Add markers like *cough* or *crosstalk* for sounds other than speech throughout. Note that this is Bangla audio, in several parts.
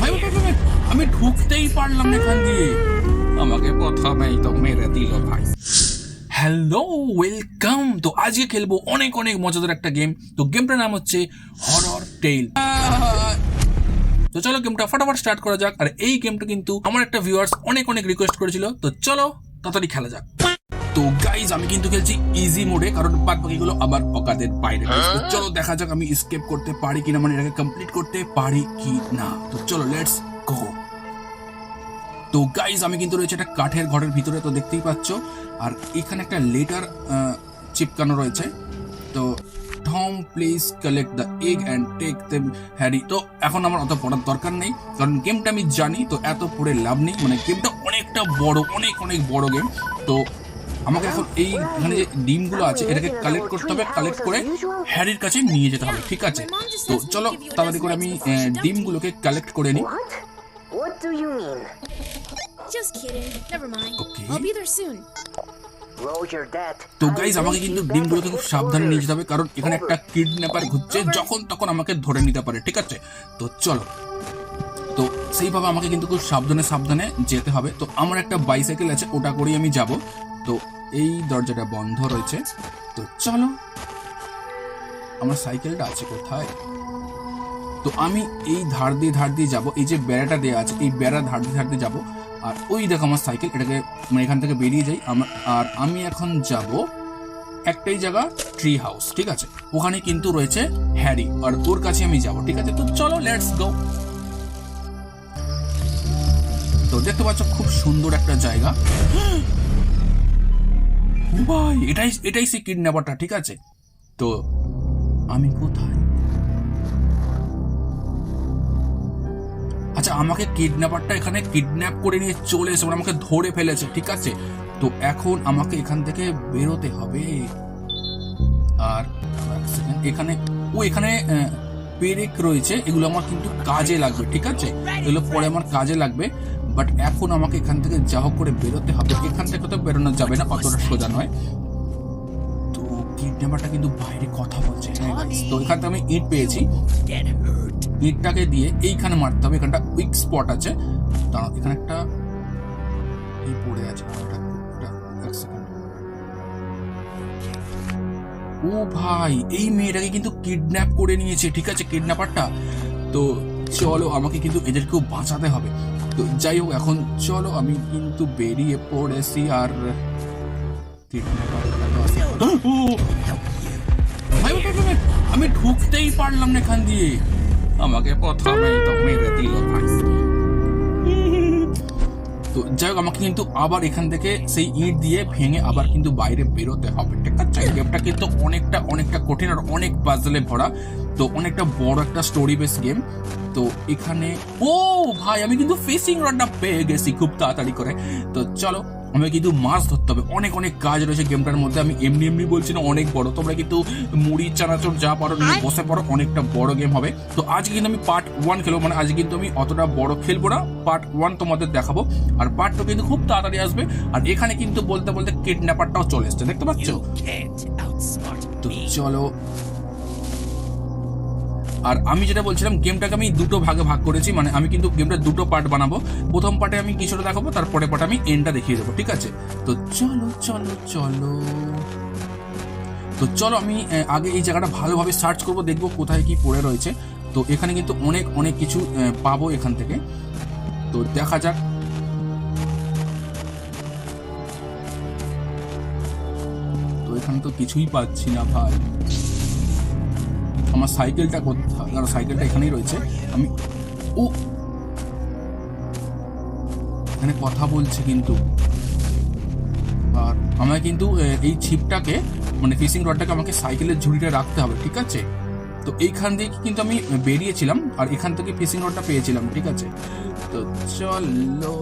ভাই, আমি ঢুকতেই পারলাম এখান দিয়ে। আমাকে প্রথমেই তো মেরে দিল ভাই। হ্যালো ওয়েলকাম তো আজকে খেলব অনেক অনেক মজাদার একটা গেম তো গেমটার নাম হচ্ছে হরর টেইল তো চলো গেমটা ফটাফট স্টার্ট করা যাক। আর এই গেমটা কিন্তু আমার একটা ভিউয়ার্স অনেক অনেক রিকোয়েস্ট করেছিল। তো চলো তাড়াতাড়ি খেলা যাক। তো গাইজ আমি কিন্তু খেলছি ইজি মোডে কারণ বাদ বাকিগুলো আবার অকাদের বাইরে। তো চলো দেখা যাক আমি স্কেপ করতে পারি কিনা মানে এটাকে কমপ্লিট করতে পারি কি না তো চলো লেটস গো তো গাইজ আমি কিন্তু রয়েছে একটা কাঠের ঘরের ভিতরে তো দেখতেই পাচ্ছ। আর এখানে একটা লেটার চিপকানো রয়েছে। তো Tom please collect the egg and take them Harry তো এখন আমার অত পড়ার দরকার নেই কারণ গেমটা আমি জানি তো এত পড়ে লাভ নেই। মানে গেমটা অনেকটা বড় অনেক অনেক বড় গেম তো আমাকে এখন এই এখানে যে ডিমগুলো আছে এটাকে কালেক্ট করতে হবে কালেক্ট করে হ্যারির কাছে নিয়ে যেতে হবে ঠিক আছে তো চলো তাড়াতাড়ি করে আমি ডিমগুলোকে কালেক্ট করে নিই What? What do you mean? Just kidding. Never mind. Okay. I'll be there soon. তো গাইজ আমাকে কিন্তু ডিমগুলোকে খুব সাবধানে নিয়ে যেতে হবে কারণ এখানে একটা. কিডন্যাপার ঘুরছে যখন তখন আমাকে ধরে নিতে পারে ঠিক আছে তো চলো তো সেইভাবে আমাকে কিন্তু খুব সাবধানে সাবধানে যেতে হবে তো আমার একটা বাইসাইকেল আছে ওটা করেই আমি যাব তো এই দরজাটা বন্ধ রয়েছে। তো চলো, আমার সাইকেলটা আছে কোথায়? তো আমি এই ধার দিয়ে ধার দিয়ে যাব। এই যে বেড়াটা দেওয়া আছে, এই বেড়া ধার দিয়ে ধার দিয়ে যাব। আর ওই দেখো আমার সাইকেল, এটাকে মানে এখান থেকে বেরিয়ে যাই। আমার আর আমি এখন যাব একটাই জায়গা ট্রি হাউস ঠিক আছে? ওখানে কিন্তু রয়েছে হ্যারি আর ওর কাছে আমি যাব, ঠিক আছে? তো চলো লেটস গো তো দেখতে পাচ্ছ, খুব সুন্দর একটা জায়গা। ভাই এটাই এটাই সেই কিডন্যাপারটা ঠিক আছে? তো, আমি কোথায়? আচ্ছা আমাকে কিডন্যাপারটা এখানে কিডন্যাপ করে নিয়ে চলে এসে মানে আমাকে ধরে ফেলেছে, ঠিক আছে? তো এখন আমাকে এখান থেকে বেরোতে হবে। আর এখানে, ও এখানে পেরেক রয়েছে, এগুলো আমার কিন্তু কাজে লাগবে, ঠিক আছে? এগুলো পরে আমার কাজে লাগবে। বাট এখন আমাকে এখান থেকে যা হোক করে বেরোতে হবে। এখান থেকে তো বেরোনো যাবে না অতটা সোজা নয়। তো কিডন্যাপারটা কিন্তু বাইরে কথা বলছে। হ্যাঁ তো এখান থেকে আমি ইট পেয়েছি। ইটটাকে দিয়ে এইখানে মারতে হবে। এখানটা উইক স্পট আছে। দাঁড়াও এখানে একটা এই পড়ে আছে। এক। ও ভাই এই মেয়েটাকে কিন্তু কিডন্যাপ করে নিয়েছে। ঠিক আছে কিডন্যাপারটা তো চলো আমাকে কিন্তু এদেরকেও বাঁচাতে হবে। তো যাই হোক এখন চলো আমি কিন্তু বেরিয়ে পড়েছি আর আমি ঢুকতেই পারলাম না এখান দিয়ে। আমাকে প্রথমে তো মেরে দিল, ভাই। তো যাই হোক আমাকে কিন্তু আবার এখান থেকে সেই ইট দিয়ে ভেঙে আবার কিন্তু বাইরে বেরোতে হবে। ঠিক আছে? গেমটা কিন্তু অনেকটা অনেকটা কঠিন আর অনেক পাজলে ভরা। তো অনেকটা বড় একটা স্টোরি বেস গেম তো এখানে ও ভাই আমি কিন্তু ফিশিং রডটা পেয়ে গেছি খুব তাড়াতাড়ি করে। তো চলো আমাকে কিন্তু মাছ ধরতে হবে। অনেক অনেক কাজ রয়েছে গেমটার মধ্যে। আমি এমনি এমনি বলছি না অনেক বড়। তোমরা কিন্তু মুড়ি চানাচুর যা পারো নিয়ে বসে পারো অনেকটা বড় গেম হবে। তো আজকে কিন্তু আমি পার্ট ওয়ান খেলব মানে আজকে কিন্তু আমি অতটা বড় খেলব না। পার্ট ওয়ান তোমাদের দেখাবো। আর পার্ট টু কিন্তু খুব তাড়াতাড়ি আসবে। আর এখানে কিন্তু বলতে বলতে কিডন্যাপারটাও চলে এসছে দেখতে পাচ্ছ? তো চলো। আর আমি যেটা বলছিলাম গেমটাকে আমি দুটো ভাগে ভাগ করেছি মানে আমি কিন্তু গেমটা দুটো পার্ট বানাবো। প্রথম পার্টে আমি কিছুটা দেখাবো তারপরে পার্টে আমি এন্ডটা দেখিয়ে দেবো ঠিক আছে? তো চলো চলো চলো। তো চলো আমি আগে এই জায়গাটা ভালোভাবে সার্চ করব দেখব কোথায় কি পড়ে রয়েছে। তো এখানে কিন্তু অনেক অনেক কিছু পাবো এখান থেকে। তো দেখা যাক। তো এখানে তো কিছুই পাচ্ছি না ভাই। আমার সাইকেলটা কোথায়? সাইকেলটা এখানেই রয়েছে। আমি, ও! এখানে কথা বলছে কিন্তু। আর আমায় কিন্তু এই ছিপটাকে মানে ফিশিং রডটাকে আমাকে সাইকেলের ঝুড়িটা রাখতে হবে, ঠিক আছে? তো এইখান দিয়ে কিন্তু আমি বেরিয়েছিলাম আর এখান থেকে ফিশিং রডটা পেয়েছিলাম, ঠিক আছে? তো চলো,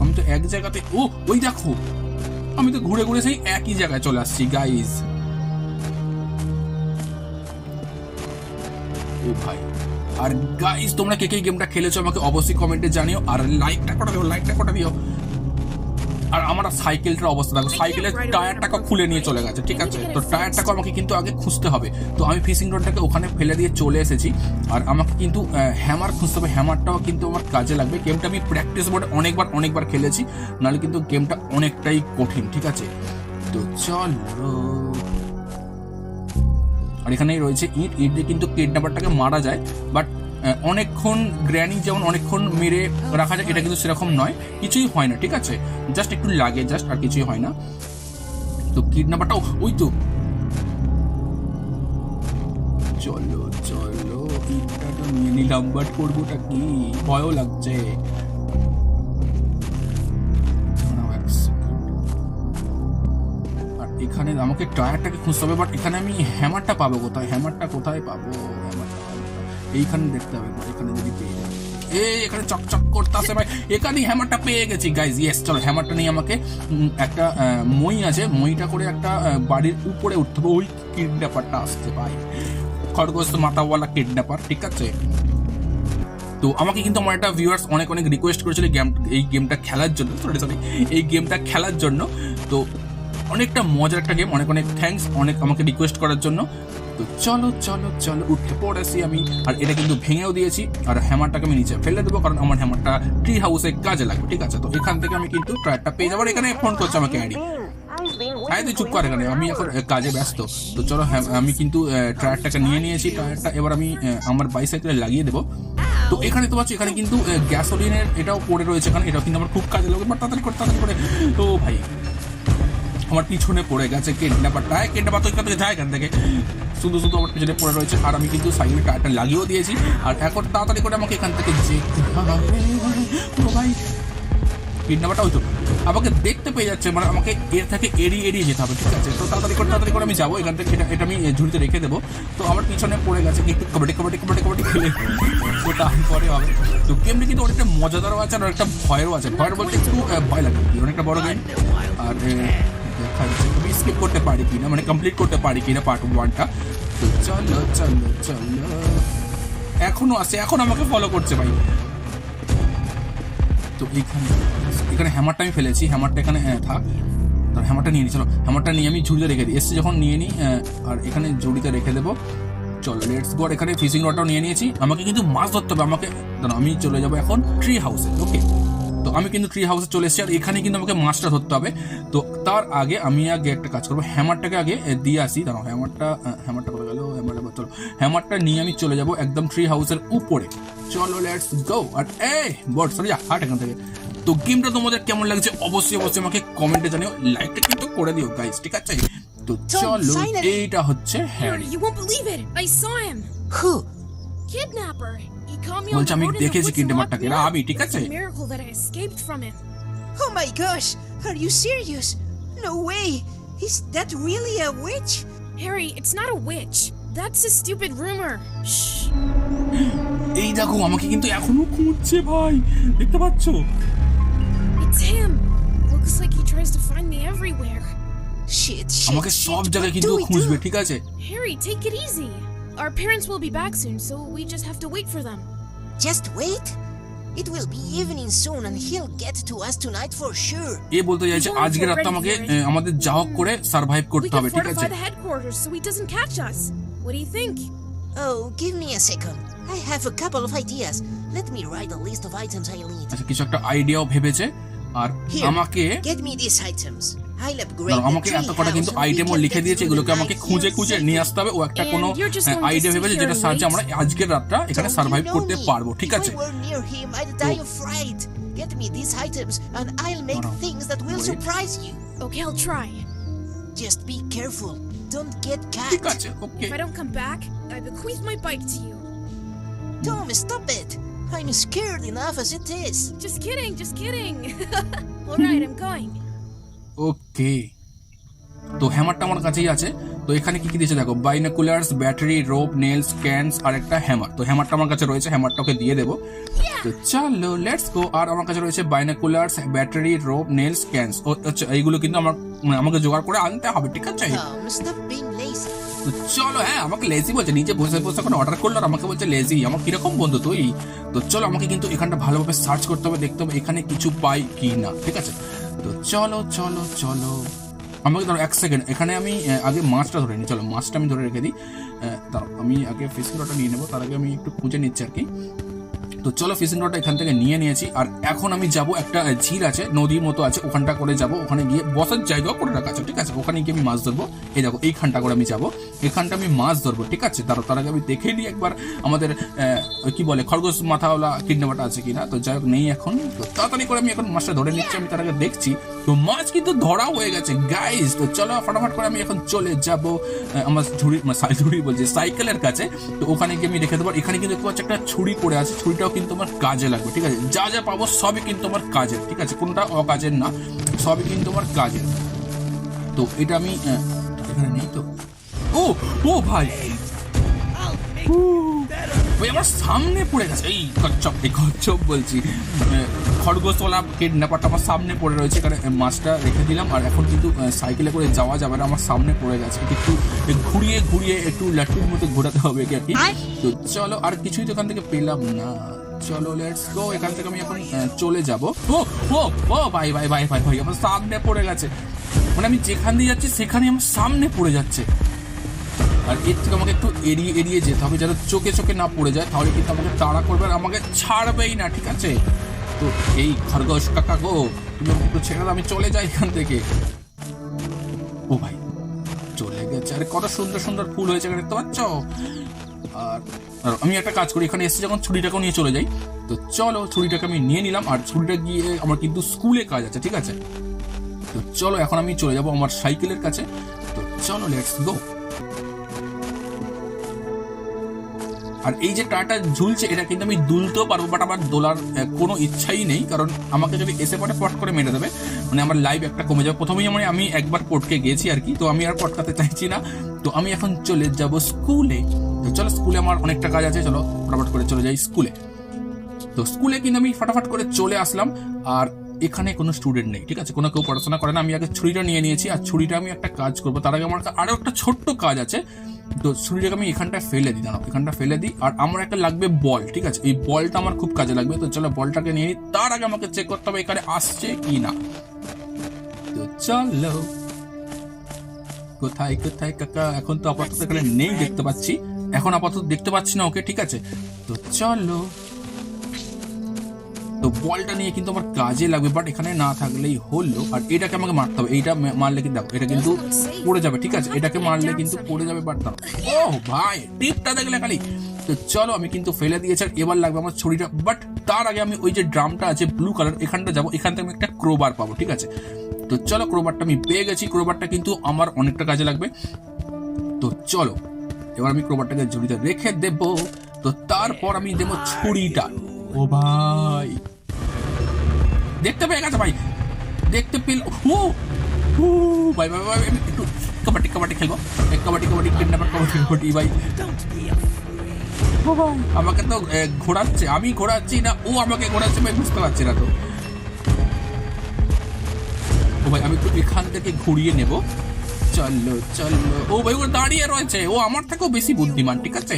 আমি তো এক জায়গাতে, ও, ওই দেখো, আমি তো ঘুরে ঘুরে সেই একই জায়গায় চলে আসছি গাইজ ও ভাই, আর গাইজ তোমরা কে কে গেমটা খেলেছো আমাকে অবশ্যই কমেন্টে জানিও, আর লাইকটা করে দিও লাইকটা করে দিও আর আমার সাইকেলটার অবস্থা দেখো সাইকেলের টায়ারটাকে খুলে নিয়ে চলে গেছে ঠিক আছে? তো টায়ারটাকে আমাকে কিন্তু আগে খুঁজতে হবে। তো আমি ফিশিং রডটাকে ওখানে ফেলে দিয়ে চলে এসেছি আর আমাকে কিন্তু হ্যামার খুঁজতে হবে। হ্যামারটাও কিন্তু আমার কাজে লাগবে। গেমটা আমি প্র্যাকটিস বোর্ডে অনেকবার অনেকবার খেলেছি নাহলে কিন্তু গেমটা অনেকটাই কঠিন ঠিক আছে? তো চলো। আর এখানেই রয়েছে ইট। ইট দিয়ে কিন্তু কিডন্যাপারটাকে মারা যায় বাট অনেকক্ষণ গ্র্যানি যেমন অনেকক্ষণ মেরে রাখা যায়, এটা কিন্তু সেরকম নয়। কিছুই হয় না, ঠিক আছে? জাস্ট একটু লাগে, জাস্ট আর কিছুই হয় না। তো কিডন্যাপারটাও ওই তো। চলো চলো ইটটা তো নিয়ে নিলাম বাট করবোটা কি? ভয়ও লাগছে। এখানে আমাকে টায়ারটাকে খুঁজতে হবে বাট এখানে আমি হ্যামারটা পাবো কোথায়? হ্যামারটা কোথায় পাবো? হ্যামারটা এইখানে দেখতে হবে এখানে যদি পেয়ে যাই এ এখানে চকচক করতে আসে ভাই। এখানেই হ্যামারটা পেয়ে গেছি গাইজ ইয়েস চলো হ্যামারটা নিয়ে আমাকে একটা মই আছে, মইটা করে একটা বাড়ির উপরে উঠতে হবে। ওই কিডন্যাপারটা আসছে, ভাই। খরগোশ মাথাওয়ালা কিডন্যাপার ঠিক আছে? তো আমাকে কিন্তু আমার একটা ভিউয়ার্স অনেক অনেক রিকোয়েস্ট করেছিল গেম এই গেমটা খেলার জন্য। সরি সরি এই গেমটা খেলার জন্য। তো অনেকটা মজার একটা গেম অনেক অনেক থ্যাঙ্কস অনেক আমাকে রিকোয়েস্ট করার জন্য। তো চলো চলো চলো, উঠে পড়েছি আমি। আর এটা কিন্তু ভেঙেও দিয়েছি, আর হ্যামারটাকে আমি নিচে ফেলে দেবো, কারণ আমার হ্যামারটা ট্রি হাউসে কাজে লাগবে, ঠিক আছে? তো এখান থেকে আমি কিন্তু ট্র্যাকটা পেয়ে যাব এখানে ফোন করছে আমাকে I've হ্যাঁ তুই চুপ কর এখানে, আমি এখন কাজে ব্যস্ত। তো চলো হ্যাঁ আমি কিন্তু টায়ারটাকে নিয়ে নিয়েছি টায়ারটা এবার আমি আমার বাইসাইকেলে লাগিয়ে দেবো। তো এখানে তো পাচ্ছি, এখানে কিন্তু গ্যাসোলিনের এটাও পড়ে রয়েছে এখানে এটাও কিন্তু আমার খুব কাজে লাগবে বাট তাড়াতাড়ি করে তাড়াতাড়ি করে। তো ভাই আমার পিছনে পড়ে গেছে কেডনাপারটা কেডনাপার তো এখান থেকে যায় এখান থেকে। শুধু শুধু আমার পিছনে পড়ে রয়েছে, আর আমি কিন্তু সাইকেলের টায়ারটা লাগিয়েও দিয়েছি। আর এখন তাড়াতাড়ি করে আমাকে এখান থেকে ও ভাই কিডন্যাপারটা হয়তো আমাকে দেখতে পেয়ে যাচ্ছে মানে আমাকে এর থেকে এড়িয়ে এড়িয়ে যেতে হবে, ঠিক আছে? তো তাড়াতাড়ি করে তাড়াতাড়ি করে আমি যাব, এখান থেকে এটা আমি ঝুড়িতে রেখে দেবো। তো আমার পিছনে পড়ে গেছে একটু কবাডি কবাডি কবাডি কবাডি খেলে ওটা আমি পরে হবে। তো গেমটা কিন্তু অনেকটা মজাদারও আছে আর অনেকটা ভয়েরও আছে। ভয়ের বলতে একটু ভয় লাগে অনেকটা বড় গেম আর দেখা আমি স্কিপ করতে পারি কিনা মানে কমপ্লিট করতে পারি কিনা পার্ট ওয়ানটা তো চলো চলো চলো এখনও আছে এখন আমাকে ফলো করছে ভাই তো এখানে এখানে হ্যামারটা আমি ফেলেছি হ্যামারটা এখানে আহ, থাক। তার হ্যামারটা নিয়ে নিই চলো। হ্যামারটা নিয়ে আমি ঝুড়িতে রেখে দিই। এসছে যখন নিয়ে নিই আর এখানে ঝুড়িতে রেখে দেবো। চলো লেটস গো এখানে ফিশিং রডটাও নিয়ে নিয়েছি। আমাকে কিন্তু মাছ ধরতে হবে। আমাকে দাঁড়াও, আমি চলে যাব এখন ট্রি হাউসে ওকে তো আমি কিন্তু ট্রি হাউসে চলে এসেছি আর এখানে কিন্তু আমাকে মাছটা ধরতে হবে। তো তার আগে আমি আগে একটা কাজ করব হ্যামারটাকে আগে দিয়ে আসি। দাঁড়াও হ্যামারটা হ্যামারটা কোথায় গেল হ্যামারটা চলো। হ্যামারটা নিয়ে আমি চলে যাব একদম ট্রি হাউসের উপরে। চলো let's go R A bot sorry হাট এখান থেকে। তো গেমটা তোমাদের কেমন লাগছে অবশ্যই অবশ্যই আমাকে কমেন্টে জানিও লাইকটা কিন্তু করে দিও গাইস ঠিক আছে? তো চলো এইটা হচ্ছে Harry. I saw him. Who? Kidnapper. He caught me on বলছে the আমি road in the দেখেছি woods and locked কিডন্যাপারটাকে me না up. আমি ঠিক It's আছে a miracle that I escaped from him. Oh my gosh! Are you serious? No way! Is that really a witch? Harry, it's not a witch. That's a stupid rumor. Shh. *gasps* এই দেখো আমাকে কিন্তু এখনো খুঁজছে ভাই দেখতে পাচ্ছো It's him. Looks like he tries to find me everywhere. Shit, shit, আমাকে shit. সব জায়গায় What কিন্তু do we খুঁজবে do? ঠিক আছে Harry, take it easy. Our parents will be back soon, so we just have to wait for them. Just wait. It will be evening soon and he'll get to us tonight for sure. এ বলতে চাইছে আজকে রাতটা আমাকে আমাদের যা হোক করে সার্ভাইভ We করতে can হবে ঠিক আছে fortify the headquarters so he doesn't catch us. What do you think? Oh, give me a second. I have a couple of ideas. Let me write a list of items I need. আচ্ছা কিছু একটা আইডিয়াও ভেবেছে আর Here, আমাকে get me these items. I'll upgrade দাঁড়াও, the আমাকে tree এত কটা house কিন্তু and we আইটেমও can লিখে get দিয়েছে through এগুলোকে the আমাকে night খুঁজে here খুঁজে safely. নিয়ে আসতে হবে ও একটা And কোনো you're just going to idea sit ভেবেছে here যেটা and সাহায্যে wait? আমরা আজকের রাতটা এখানে Don't সার্ভাইভ you know করতে me? পারবো ঠিক If আছে I were near him, I'd die of fright. Get me these items, and I'll make Hold on. things that will Wait. surprise you. Okay, I'll try. Just be careful. Don't get ঠিক caught. আছে ওকে If I don't come back, I bequeath my bike to you. Tom, stop it. I'm scared enough as it is. Just kidding, just kidding. *laughs* Alright, I'm going. ওকে। তো হ্যামারটা আমার কাছেই আছে। তো এখানে কি কি দিয়েছে দেখো? Binoculars battery rope nails cans আর একটা হ্যামার তো হ্যামারটা আমার কাছে রয়েছে হ্যামারটা ওকে দিয়ে দেবো। তো চলো লেটস গো আর আমার কাছে রয়েছে binoculars battery rope nails cans ও আচ্ছা এইগুলো কিন্তু আমার মানে আমাকে জোগাড় করে আনতে হবে ঠিক আছে? lazy. তো চলো হ্যাঁ আমাকে লেজি বলছে। নিজে বসে বসে এখন অর্ডার করল আর আমাকে বলছে লেজি আমার কীরকম বন্ধু তুই? তো চলো আমাকে কিন্তু এখানটা ভালোভাবে সার্চ করতে হবে দেখতে হবে এখানে কিছু পাই কি না ঠিক আছে? তো চলো চলো চলো। আমাকে ধরো এক সেকেন্ড এখানে আমি আগে মাছটা ধরে নিই। চলো মাছটা আমি ধরে রেখে দিই। দাঁড়াও, আমি আগে ফিশ নিয়ে নেব। তার আগে আমি একটু খুঁজে নিচ্ছি আর কি। তো চলো ফিশিং রডটা এখান থেকে নিয়ে নিয়েছি। আর এখন আমি যাব একটা ঝিল আছে, নদীর মতো আছে, ওখানটা করে যাব। ওখানে গিয়ে বসার জায়গাও করে রাখা আছে, ঠিক আছে? ওখানে গিয়ে আমি মাছ ধরবো। এই দেখো, এইখানটা করে আমি যাব। এখানটা আমি মাছ ধরবো, ঠিক আছে? তার তার আগে আমি দেখে নিই একবার আমাদের কি বলে, খরগোশ মাথাওয়ালা কিডনাপাটা আছে কিনা? তো যাই হোক, নেই এখন। তো তাড়াতাড়ি করে আমি এখন মাছটা ধরে নিচ্ছি, আমি তার আগে দেখছি। তো মাছ কিন্তু ধরা হয়ে গেছে। গাইজ তো চলো ফটাফট করে আমি এখন চলে যাব। আমার ঝুড়ি সাই- ঝুড়ি বলছি সাইকেলের কাছে। তো ওখানে গিয়ে আমি রেখে দেবো। এখানে কিন্তু দেখতে পাচ্ছি একটা ছুরি পড়ে আছে। ছুরিটাও কিন্তু আমার কাজে লাগবে ঠিক আছে? যা যা পাবো সবই কিন্তু আমার কাজের ঠিক আছে? কোনটা অকাজের না সবই কিন্তু আমার কাজের। তো এটা আমি এখানে নেই তো? ও ও ভাই! ও, ওই আমার সামনে পড়ে গেছে। এই কচ্ছপ এই কচ্ছপ বলছি। খরগোশওয়ালা কিডন্যাপারটা আমার সামনে পড়ে রয়েছে। এখানে মাছটা রেখে দিলাম। আর এখন কিন্তু সাইকেলে করে যাওয়া যাবে না আমার সামনে পড়ে গেছে। একটু ঘুরিয়ে ঘুরিয়ে একটু লাটুর মতো ঘোরাতে হবে একে আর কি। তো চলো আর কিছুই তো এখান থেকে পেলাম না। চলো লেটস গো এখান থেকে আমি এখন চলে যাব। ও ও ও ভাই ভাই ভাই ভাই ভাই আমার সামনে পড়ে গেছে। মানে আমি যেখান দিয়ে যাচ্ছি সেখানে আমার সামনে পড়ে যাচ্ছে। আর এর থেকে আমাকে একটু এড়িয়ে এড়িয়ে যেতে হবে যাতে চোখে চোখে না পড়ে যায়, তাহলে কিন্তু আমাকে তাড়া করবে আর আমাকে ছাড়বেই না, ঠিক আছে? তো এই খরগোশ কাকা গো, তুমি একটু ছেড়ে আমি চলে যাই এখান থেকে। ও ভাই, চলে গেছে। আরে কত সুন্দর সুন্দর ফুল হয়েছে এখানে, দেখতে পাচ্ছ? আর আমি একটা কাজ করি, এখানে এসে যখন ছুরিটাকেও নিয়ে চলে যাই, তো চলো ছুরিটাকে আমি নিয়ে নিলাম, আর ছুরিটা গিয়ে আমার কিন্তু স্কুলে কাজ আছে, ঠিক আছে? তো চলো, এখন আমি চলে যাব আমার সাইকেলের কাছে। তো চলো লেটস গো আর এই যে টাটা ঝুলছে, এটা কিন্তু আমি দুলতেও পারব বাট আমার দোলার কোনো ইচ্ছাই নেই, কারণ আমাকে যদি এসে পরে পট করে মেরে দেবে মানে আমার লাইভ একটা কমে যাবে। প্রথমেই মানে আমি একবার পটকে গেছি আর কি, তো আমি আর পটকাতে চাইছি না। তো আমি এখন চলে যাব স্কুলে। তো চলো স্কুলে আমার অনেকটা কাজ আছে, চলো ফটাফট করে চলে যাই স্কুলে। তো স্কুলে কিন্তু আমি ফটাফট করে চলে আসলাম, আর এখানে কোনো স্টুডেন্ট নেই, ঠিক আছে? কোনো কেউ পড়াশোনা করে না, আমি আগে ছুরিটা নিয়ে নিয়েছি, আর ছুরিটা আমি একটা কাজ করব। তার আগে আমার আরও একটা ছোট্ট কাজ আছে তো ছুরিটাকে আমি এখানটা ফেলে দিই, দাঁড়াও, এখানটা ফেলে দিই, আর আমার একটা লাগবে বল, ঠিক আছে? এই বলটা আমার খুব কাজে লাগবে, তো চলো বলটাকে নিয়ে তার আগে আমাকে চেক করতে হবে এখানে আসছে কি না তো চলো। কোথায় কোথায়, কাকা? এখন তো আপাতত এখানে নেই দেখতে পাচ্ছি। এখন আপাতত দেখতে পাচ্ছি না ওকে, ঠিক আছে? তো চলো। তো বলটা নিয়ে কিন্তু আমার কাজে লাগবে বাট এখানে না থাকলেই হলো। আর এটাকে আমাকে মারতে হবে। এইটা মারলে কিন্তু দেখো, এটা কিন্তু পড়ে যাবে, ঠিক আছে? এটাকে মারলে কিন্তু পড়ে যাবে বাট ও ভাই, টিপটা দেখলে খালি। তো চলো, আমি কিন্তু ফেলে দিয়েছি, আর এবার লাগবে আমার ছড়িটা বাট তার আগে আমি ওই যে ড্রামটা আছে ব্লু কালার এখানটা যাব। এখান থেকে আমি একটা ক্রোবার পাবো, ঠিক আছে? তো চলো ক্রোবারটা আমি পেয়ে গেছি। ক্রোবারটা কিন্তু আমার অনেকটা কাজে লাগবে। তো চলো, এবার আমি ক্রোবারটাকে জড়িতে রেখে দেব। তো তারপর আমি দেবো ছুরিটা। ও ভাই। দেখতে পেয়ে গেছে ভাই। দেখতে পেল ও ও ভাই ভাই ভাই একটু কাবাডি কাবাডি খেলব। কাবাডি কাবাডি কিডন্যাপার কাবাডি কাবাডি ভাই। ও আমাকে তো ঘোরাচ্ছে আমি ঘোরাচ্ছি না ও আমাকে ঘোরাচ্ছে ভাই বুঝতে পারছি না তো। ও ভাই আমি একটু এখান থেকে ঘুরিয়ে নেব। চলো চলো। ও ভাই ও দাঁড়িয়ে রয়েছে ও আমার থেকেও বেশি বুদ্ধিমান ঠিক আছে?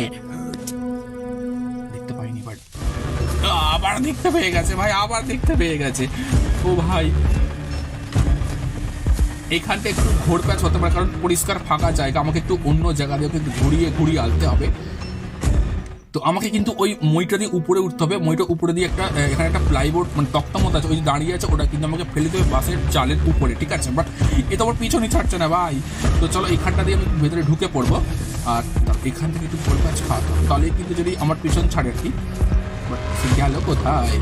আবার দেখতে পেয়ে গেছে, ভাই, আবার দেখতে পেয়ে গেছে। ও ভাই এখানটা একটু ঘোরপ্যাচ হতে পারে, কারণ পরিষ্কার ফাঁকা জায়গা, আমাকে একটু অন্য জায়গা দিয়ে ঘুরিয়ে ঘুরিয়ে আনতে হবে। তো আমাকে কিন্তু ওই মইটা দিয়ে উপরে উঠতে হবে, মইটা উপরে দিয়ে একটা এখানে একটা প্লাইবোর্ড মানে তক্তা মতো আছে, ওই যে দাঁড়িয়ে আছে, ওটা কিন্তু আমাকে ফেলে দেবে বাসের চালের উপরে, ঠিক আছে? বাট এ তো আবার পিছনে ছাড়ছে না, ভাই। তো চলো এখানটা দিয়ে আমি ভেতরে ঢুকে পড়ব। আর এখান থেকে একটু গোল প্যাচ খাওয়াতে তাহলে কিন্তু যদি আমার পিছন ছাড়ে আর কি বাট সে গেল কোথায়?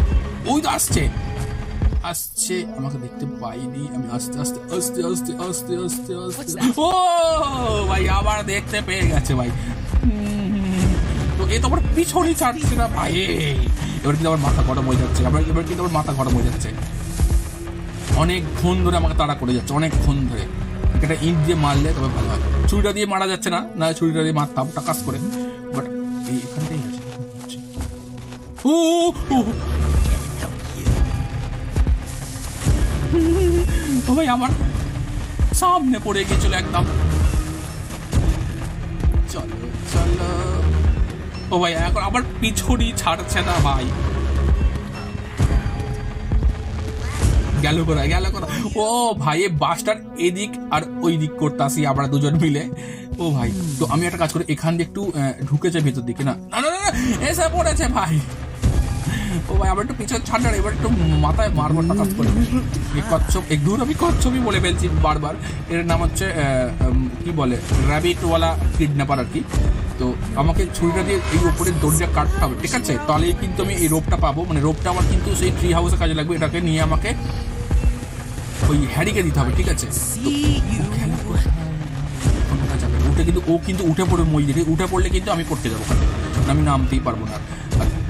ওই তো আসছে। আসছে আমাকে দেখতে পাইনি। আমি আস্তে আস্তে আস্তে আস্তে আস্তে আস্তে আস্তে। ও ভাই আবার দেখতে পেয়ে গেছে ভাই। তো এ তো আমার পিছনই ছাড়ছে না ভাই। এবার কিন্তু আমার মাথা গরম হয়ে যাচ্ছে। আবার এবার কিন্তু আমার মাথা গরম হয়ে যাচ্ছে। অনেকক্ষণ ধরে আমাকে তাড়া করে যাচ্ছে অনেক অনেকক্ষণ ধরে। একটা ইট দিয়ে মারলে তবে ভালো হয়। ছুরিটা দিয়ে মারা যাচ্ছে না না ছুরিটা দিয়ে মারতাম টাকাস করে। বাট আছে ও ভাই আমার সামনে পড়ে গিয়েছিল একদম। চলো চলো। ও ভাই এখন আবার পিছনই ছাড়ছে না ভাই। গেল কোথায় গেল কোথায়? ও ভাই বাসটার এদিক আর ওই দিক করতে আসি আমরা দুজন মিলে। ও ভাই তো আমি একটা কাজ করি এখান দিয়ে একটু ঢুকেছে ভেতর দিকে না না না, না এসে পড়েছে ভাই। ও ভাই আবার একটু পিছনে ছাড় না এবার একটু মাথায় মারবো টাকাস করে এই এক দূর আমি কচ্ছপই বলে ফেলছি বারবার। এর নাম হচ্ছে কি বলে র্যাবিটওয়ালা কিডন্যাপার আর কি। তো আমাকে ছুরিটা দিয়ে এই উপরের দড়িটা কাটতে হবে, ঠিক আছে? তাহলেই কিন্তু আমি এই রোপটা পাবো। মানে রোপটা আমার কিন্তু সেই ট্রি হাউসে কাজে লাগবে। এটাকে নিয়ে আমাকে ওই হ্যারিকে দিতে হবে, ঠিক আছে। উঠে কিন্তু ও কিন্তু উঠে পড়বে মই দেখে। উঠে পড়লে কিন্তু আমি করতে যাব আমি নামতেই পারব না।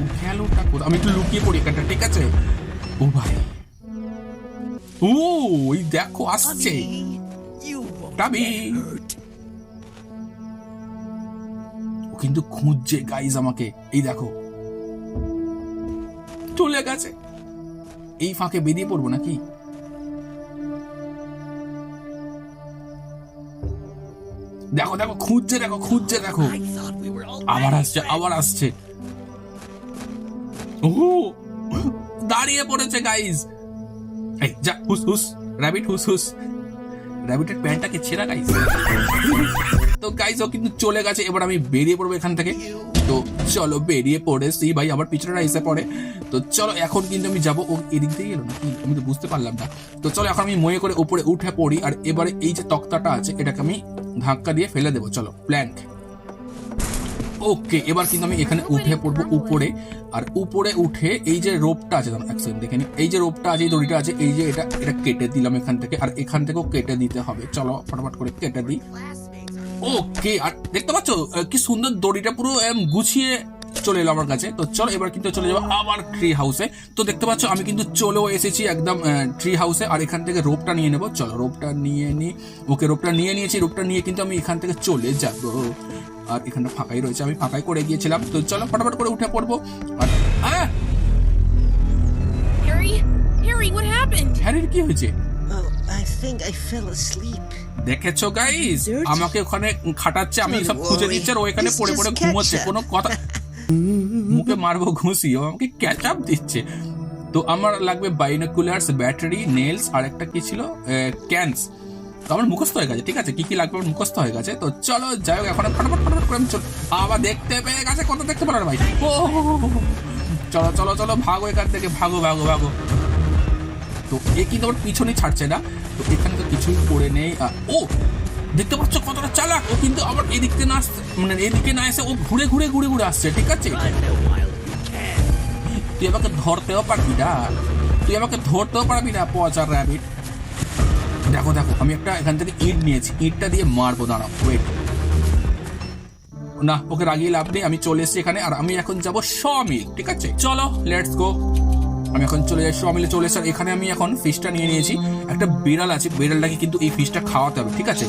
ও গেলটা কোথায় আমি একটু লুকিয়ে পড়ি এখানটা ঠিক আছে? ও ভাই। ও ওই দেখো আসছে। টাবি। ও কিন্তু খুঁজছে গাইজ আমাকে। এই দেখো। চলে গেছে। এই ফাঁকে বেরিয়ে পড়ব নাকি? দেখো দেখো খুঁজছে দেখো খুঁজছে দেখো। আবার আসছে আবার আসছে। ও দাঁড়িয়ে পড়েছে গাইজ এই, যা, হুস হুস র্যাবিট হুস হুস। র্যাবিটের প্যান্টটাকে ছেঁড়া গাইজ তো গাইজ ও কিন্তু চলে গেছে। এবার আমি বেরিয়ে পড়ব এখান থেকে। তো, চলো, বেরিয়ে পড়েছি, ভাই। আবার পিছনেরা এসে পড়ে। তো, চলো, এখন কিন্তু আমি যাব। ও এদিক দিয়ে গেলো নাকি? আমি তো বুঝতে পারলাম না। তো, চলো, এখন আমি ময়ে করে উপরে উঠে পড়ি। আর এবারে এই যে তক্তাটা আছে, এটাকে আমি ধাক্কা দিয়ে ফেলে দেবো। চলো প্ল্যাঙ্ক ওকে এবার কিন্তু আমি এখানে উঠে পড়ব উপরে। আর উপরে উঠে এই যে রোপটা আছে এক সেকেন্ড দেখে। এই যে রোপটা আছে, এই দড়িটা আছে, এই যে এটা এটা কেটে দিলাম এখান থেকে। আর এখান থেকেও কেটে দিতে হবে। চলো, ফটাফট করে কেটে দিই। ওকে আর দেখতে পাচ্ছ? কি সুন্দর দড়িটা পুরো গুছিয়ে চলে এলো আমার কাছে। তো চলো, এবার কিন্তু চলে যাব আবার ট্রি হাউসে তো দেখতে পাচ্ছ, আমি কিন্তু চলেও এসেছি একদম ট্রি হাউসে আর এখান থেকে রোপটা নিয়ে নেব। চলো, রোপটা নিয়ে নি ওকে রোপটা নিয়ে নিয়েছি। রোপটা নিয়ে কিন্তু আমি এখান থেকে চলে যাব। আর এখানটা ফাঁকাই রয়েছে আমি ফাঁকাই করে গিয়েছিলাম। তো চলো ফটাফট করে উঠে পড়ব। আর happened? হ্যারির কি হয়েছে. দেখেছ গাইস আমাকে ওখানে খাটাচ্ছে আমি সব খুঁজে দিচ্ছে আর ও এখানে পড়ে পড়ে ঘুমোচ্ছে কোনো কথা *laughs* মুখে মারবো ঘুষি ও আমাকে ক্যাচআপ দিচ্ছে। তো আমার লাগবে বাইনোকুলার্স ব্যাটারি নেলস আর একটা কি ছিল? ক্যানস তো আমার মুখস্থ হয়ে গেছে ঠিক আছে? কি কি লাগবে আমার মুখস্থ হয়ে গেছে? তো চলো যাই হোক এখন ফটাফট ফটাফট করে চল আবার দেখতে পেয়ে গেছে কত দেখতে পারো ভাই? ও! চলো চলো চলো ভাগো এখান থেকে ভাগো ভাগো ভাগো। তো এ কিন্তু আমার পিছনে ছাড়ছে না। তো এখানে তো কিছুই করে নেই। ও! দেখতে পাচ্ছ কতটা চালাক! ও কিন্তু আবার এদিকে না আসছে মানে এদিকে না এসে ও ঘুরে ঘুরে ঘুরে ঘুরে আসছে ঠিক আছে? তুই আমাকে ধরতেও পারবি না। তুই আমাকে ধরতেও পারবি না পচার র্যাবিট দেখো দেখো, আমি একটা এখান থেকে ইট নিয়েছি। ইটটা দিয়ে মারবো, দাঁড়াও ওয়েট না, ওকে রাগিয়ে লাভ নেই, আমি চলে এসেছি এখানে, আর আমি এখন যাব মিল ঠিক আছে? চলো লেটস গো আমি এখন চলে যাই সমিলে চলে এসে এখানে আমি এখন ফিশটা নিয়ে নিয়েছি। একটা বিড়াল আছে, বিড়ালটাকে কিন্তু এই ফিশটা খাওয়াতে হবে, ঠিক আছে?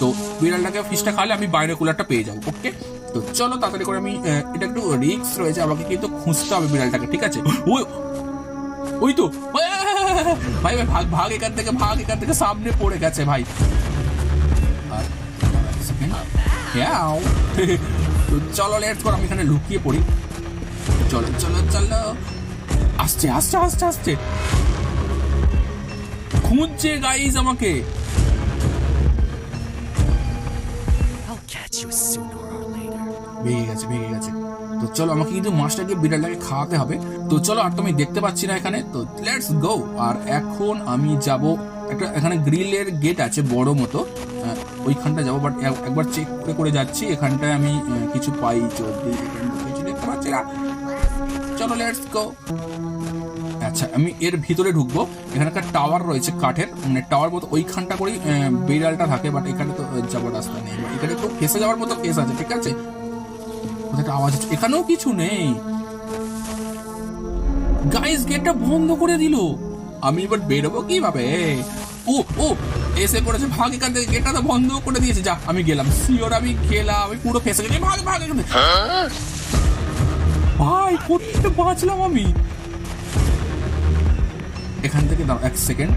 তো বিড়ালটাকে ফিশটা খাওয়ালে আমি বাইরে কুলারটা পেয়ে যাব ওকে তো চলো, তাড়াতাড়ি করে আমি এটা একটু রিক্স রয়েছে, আমাকে কিন্তু খুঁজতে হবে বিড়ালটাকে, ঠিক আছে? ওই ওই তো ভাই ভাই ভাগ ভাগ এখান থেকে ভাগ এখান থেকে সামনে পড়ে গেছে ভাই। হ্যাঁ। চলো লেটস কর আমি এখানে লুকিয়ে পড়ি। চলো চলো চলো। আসছে আসছে আসছে আসছে। খুঁজছে গাইজ আমাকে. ভেঙে গেছে ভেঙে গেছে। তো চলো, আমাকে কিন্তু মাছটাকে বিড়ালটাকে খাওয়াতে হবে। তো চলো, আর তুমি দেখতে পাচ্ছি না এখানে। তো লেটস গো আর এখন আমি যাব, একটা এখানে গ্রিলের গেট আছে বড় মতো। ওইখানটা যাব বাট একবার চেক করে করে যাচ্ছি। এখানটায় আমি কিছু পাই চলতে কিছু দেখতে পাচ্ছি না। চলো লেটস গো আচ্ছা আমি এর ভিতরে ঢুকবো। এখানে একটা টাওয়ার রয়েছে কাঠের। মানে টাওয়ার মতো ওইখানটা করেই বিড়ালটা থাকে বাট এখানে তো যাওয়ার রাস্তা নেই। এখানে তো ফেসে যাওয়ার মতো কেস আছে, ঠিক আছে? কোথায় আওয়াজ হচ্ছে? এখানেও কিছু নেই। গাইস গেটটা বন্ধ করে দিল। আমি এবার বেরোবো কীভাবে? ও ও, এসে পড়েছে ভাগ, এখান থেকে গেটটা তো বন্ধ করে দিয়েছে। যা, আমি গেলাম। সিওর আমি গেলাম, আমি পুরো ফেসে গেছি। ভাগ ভাগ, এখান। ভাই, কোথায় বাঁচলাম আমি? এখান থেকে দাঁড়াও, এক সেকেন্ড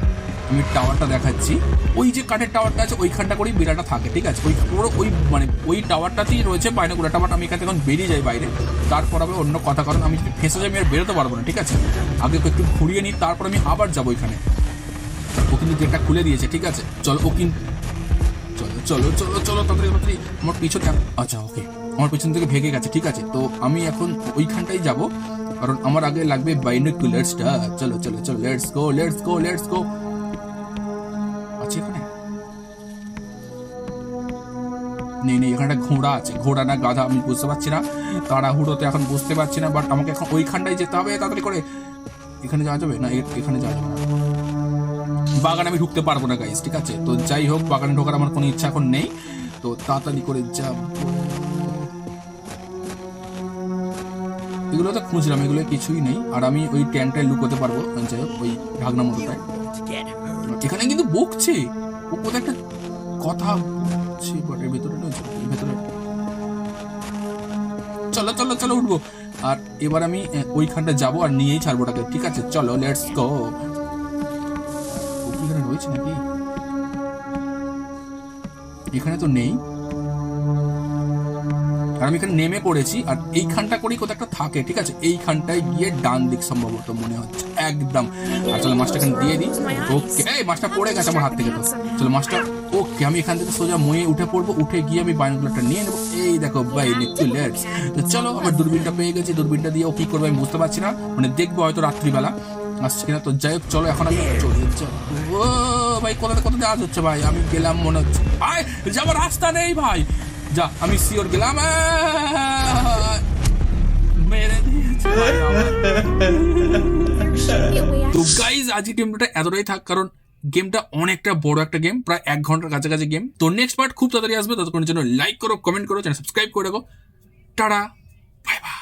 আমি টাওয়ারটা দেখাচ্ছি। ওই যে কাঠের টাওয়ারটা আছে, ওইখানটা করেই বিড়ালটা থাকে, ঠিক আছে? ওই পুরো ওই মানে ওই টাওয়ারটাতেই রয়েছে বাইনাকুলার টাওয়ার আমি এখান থেকে এখন বেরিয়ে যাই বাইরে। তারপর আমি অন্য কথা, কারণ আমি যদি ফেসে যাই, আমি আর বেরোতে পারব না, ঠিক আছে? আগে একটু ঘুরিয়ে নিই, তারপর আমি আবার যাব ওইখানে। ও কিন্তু গেটটা খুলে দিয়েছে, ঠিক আছে? চলো, ও কিন্তু চলো চলো চলো চলো, তাড়াতাড়ি আমার পিছনে আচ্ছা ওকে। আমার পিছন থেকে ভেঙে গেছে, ঠিক আছে? তো আমি এখন ওইখানটাই যাব, কারণ আমার আগে লাগবে বাইনোকুলার্সটা চলো চলো চলো let's go let's go let's go নেই নেই এখানে ঘোড়া আছে। ঘোড়া না গাধা, আমি বুঝতে পারছি না। তাড়াহুড়োতে এখন বুঝতে পারছি না বাট আমাকে এখন ওইখানটাই যেতে হবে, তাড়াতাড়ি করে। এখানে যাওয়া যাবে? না এখানে যাওয়া যাবে না। বাগানে আমি ঢুকতে পারব না গাইস ঠিক আছে? তো যাই হোক, বাগানে ঢোকার আমার কোনো ইচ্ছা এখন নেই। তো তাড়াতাড়ি করে যাব। এগুলো তো খুঁজলাম, এগুলো কিছুই নেই। আর আমি ওই ট্যাঙ্কটায় লুকোতে পারব, যাই হোক, ওই ঢাকনা মতোটায়। এখানে কিন্তু বকছে। ও কোথায় একটা কথা বলছে বাট এর ভেতরে রয়েছে এর ভেতরে চলো চলো চলো, উঠবো। আর এবার আমি ওইখানটা যাব আর নিয়েই ছাড়বো ওটাকে। ঠিক আছে, চলো লেটস গো এখানে রয়েছে নাকি? এখানে তো নেই। আর আমি এখানে নেমে পড়েছি, আর এইখানটা করেই কোথাও একটা থাকে, ঠিক আছে? এইখানটায় গিয়ে ডান দিক সম্ভবত মনে হচ্ছে, একদম। আর চলো মাছটা এখানে দিয়ে দিই। ওকে, এই মাছটা পড়ে গেছে আমার হাত থেকে তো। চলো মাছটা, ওকে, আমি এখান থেকে সোজা ময়ে উঠে পড়ব, উঠে গিয়ে আমি বাইনোকুলারটা নিয়ে নেব। এই দেখো বাইনোকুলার্স তো চলো, আমার দূরবীনটা পেয়ে গেছি, দূরবীনটা দিয়ে ও কি করবে আমি বুঝতে পারছি না। মানে দেখব হয়তো রাত্রিবেলা। আসছে কিনা, তো যাই হোক, চলো, এখন আমি চলে ও, ভাই কোথাতে কোথাতে আজ হচ্ছে, ভাই? আমি গেলাম মনে হচ্ছে। আয় যাবার রাস্তা নেই, ভাই। যা, আমি শিওর গেলাম! মেরে তো গাইজ আজকে গেমটা এতটাই থাক, কারণ গেমটা অনেকটা বড় একটা গেম প্রায় এক ঘণ্টার কাছাকাছি গেম তো নেক্সট পার্ট খুব তাড়াতাড়ি আসবে, ততক্ষণের জন্য লাইক করো কমেন্ট করো চ্যানেল সাবস্ক্রাইব করে রাখো। Tata bye bye